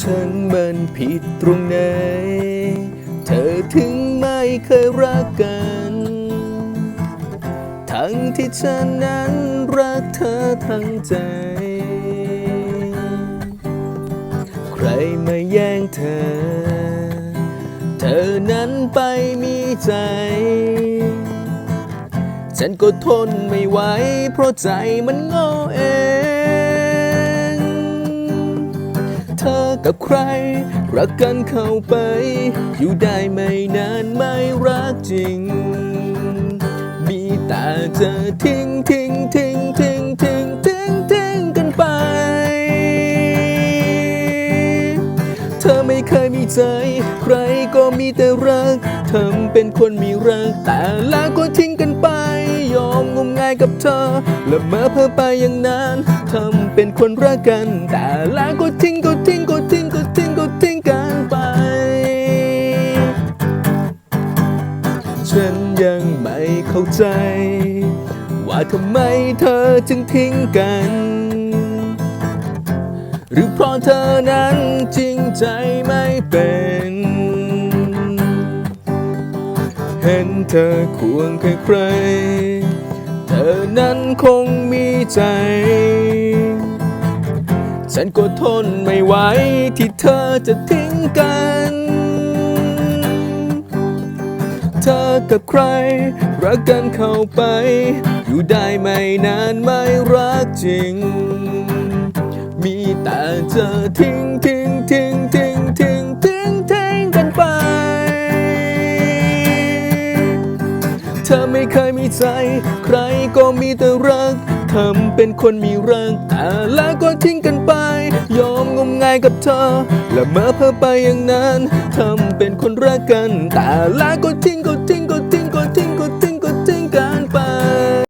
ฉันมันผิดตรงไหน เธอถึงไม่เคยรักกัน ทั้งที่ฉันนั้นรักเธอทั้งใจ ใครมาแย่งเธอ เธอนั้นไปมีใจ ฉันก็ทนไม่ไหวเพราะใจมันโง่เอง กับใคร รักกันเข้าไป อยู่ได้ไม่นานไม่รักจริง มีแต่เธอทิ้งทิ้งทิ้งทิ้งทิ้งทิ้งทิ้งกันไป เธอไม่เคยมีใจ ใครก็มีแต่รักทำเป็นคนมีรักแต่แล้วก็ทิ้งกันไป ยอมงมงายกับเธอ และเมื่อเพ้อไปอย่างนั้นทำเป็นคนรักกัน แต่แล้วก็ทิ้งก็ เข้าใจ ว่าทำไมเธอจึงทิ้งกัน หรือเพราะเธอนั้นจริงใจไม่เป็น เห็นเธอควงใครๆเธอนั้นคงมีใจ ฉันก็ทนไม่ไหวที่เธอจะทิ้งกัน กับใคร รักกันเข้าไป อยู่ได้ไม่นานไม่รักจริง มีแต่เธอทิ้งทิ้งทิ้งทิ้งทิ้งทิ้งทิ้งกันไป เธอไม่เคยมีใจ ใครก็มีแต่รักทำเป็นคนมีรักแต่แล้วก็ทิ้งกันไป ยอมงมงายกับเธอ และเมื่อเพ้อไปอย่างนั้น ทำเป็นคนรักกัน แต่แล้วก็ทิ้ง